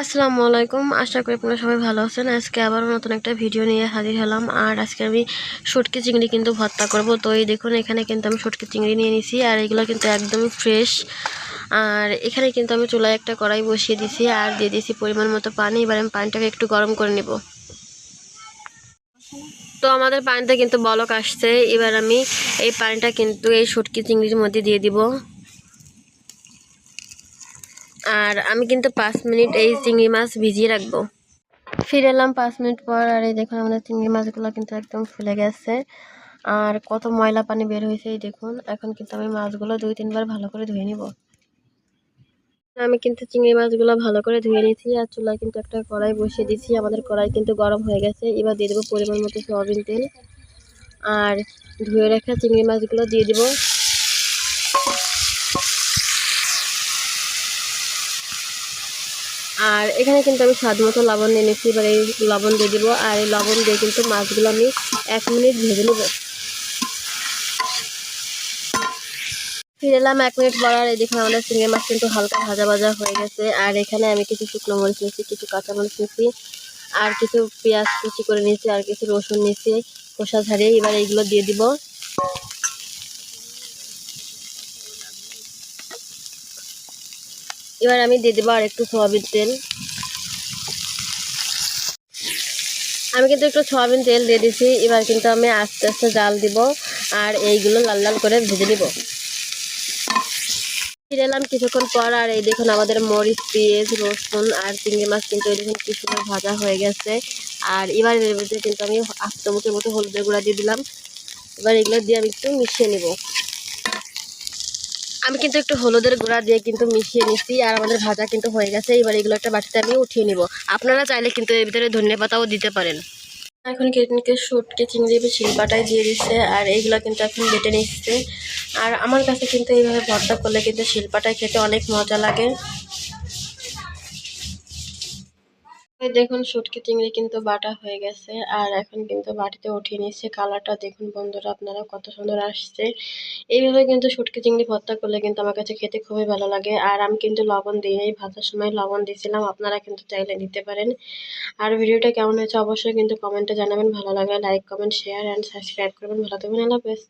আসসালামু আলাইকুম। আশা করি আপনারা সবাই ভালো আছেন। আজকে আবার নতুন একটা ভিডিও নিয়ে হাজির হলাম। আর আজকে আমি শুটকি চিংড়ি কিন্তু ভর্তা করব। তো এই দেখুন, এখানে কিন্তু আমি শুটকি চিংড়ি নিয়ে নিছি। আর এগুলো কিন্তু একদমই ফ্রেশ আর এখানে কিন্তু আমি চুলায় একটা কড়াই বসিয়ে দিছি আর দিয়ে দিয়েছি পরিমাণ মতো পানি। এবার আমি পানিটাকে একটু গরম করে নেব। তো আমাদের পানিটা কিন্তু বলক আসছে। এবার আমি এই পানিটা কিন্তু এই শুটকি চিংড়ির মধ্যে দিয়ে দিব। আর আমি কিন্তু পাঁচ মিনিট এই চিংড়ি মাছ ভিজিয়ে রাখব। ফিরে এলাম পাঁচ মিনিট পর, আর এই দেখুন আমাদের চিংড়ি মাছগুলো কিন্তু একদম ফুলে গেছে। আর কত ময়লা পানি বের হয়েছে এই দেখুন। এখন কিন্তু আমি মাছগুলো দুই তিনবার ভালো করে ধুয়ে নিব। আমি কিন্তু চিংড়ি মাছগুলো ভালো করে ধুয়ে নিয়েছি, আর চুলায় কিন্তু একটা কড়াই বসিয়ে দিয়েছি। আমাদের কড়াই কিন্তু গরম হয়ে গেছে। এবার দিয়ে দেবো পরিমাণ মতো সয়াবিন তেল। আর ধুয়ে রাখা চিংড়ি মাছগুলো দিয়ে দেবো। আর এখানে কিন্তু আমি স্বাদ মতো লবণ নিয়ে নিচ্ছি, এবার এই লবণ দিয়ে দিব। আর এই লবণ দিয়ে কিন্তু মাছগুলো আমি এক মিনিট ভেজে নেব। ফিরে এলাম এক মিনিট পর, আর দেখুন আমাদের চিংড়ি মাছ কিন্তু হালকা ভাজা ভাজা হয়ে গেছে। আর এখানে আমি কিছু শুকনো মরিচ নিয়েছি, কিছু কাঁচা মরিচ নিয়েছি, আর কিছু পেঁয়াজ কুচি করে নিয়েছি, আর কিছু রসুন নিয়েছি, খোসা ছাড়িয়ে এবার এইগুলো দিয়ে দিব। এবার আমি দিয়ে দেবো আর একটু সয়াবিন তেল। আমি কিন্তু একটু সয়াবিন তেল দিয়ে দিছি, এবার কিন্তু আমি আস্তে আস্তে জাল দিব আর এইগুলো লাল লাল করে ভেজে নিব। ফিরে এলাম কিছুক্ষণ পর আর এই দেখুন আমাদের মরিচ, পেঁয়াজ, রসুন আর চিংড়ি মাছ কিন্তু এই দেখুন কিছু ভাজা হয়ে গেছে। আর এবার এর মধ্যে কিন্তু আমি আস্ত মুখে মতো হলুদের গুঁড়া দিয়ে দিলাম। এবার এগুলো দিয়ে আমি একটু মিশিয়ে নেব। আমি কিন্তু একটু হলুদের গুঁড়া দিয়ে কিন্তু মিশিয়ে নিচ্ছি আর আমাদের ভাজা কিন্তু হয়ে গেছে। এবার এগুলো একটা বাটিতে আমি উঠিয়ে নিব। আপনারা চাইলে কিন্তু এর ভিতরে ধনে পাতাও দিতে পারেন। এখন কেটনকে শুটকে, চিংড়ি শিল্পাটাই দিয়ে দিচ্ছে আর এইগুলো কিন্তু এখন বেটে নিচ্ছে। আর আমার কাছে কিন্তু এইভাবে ভর্তা করলে কিন্তু শিলপাটায় খেতে অনেক মজা লাগে। দেখুন শুটকি চিংড়ি কিন্তু বাটা হয়ে গেছে। আর এখন কিন্তু বাটিতে উঠিয়ে নিচ্ছে কালারটা দেখুন বন্ধুরা, আপনারা কত সুন্দর আসছে। এইভাবে কিন্তু শুটকি চিংড়ি ভর্তা করলে কিন্তু আমার কাছে খেতে খুবই ভালো লাগে। আর আমি কিন্তু লবণ দিই এই ভাজার সময় লবণ দিয়েছিলাম। আপনারা কিন্তু চাইলে দিতে পারেন। আর ভিডিওটা কেমন হয়েছে অবশ্যই কিন্তু কমেন্টে জানাবেন। ভালো লাগে like, comment share and subscribe করবেন। ভালো থাকবেন। আল্লাহ হাফেজ।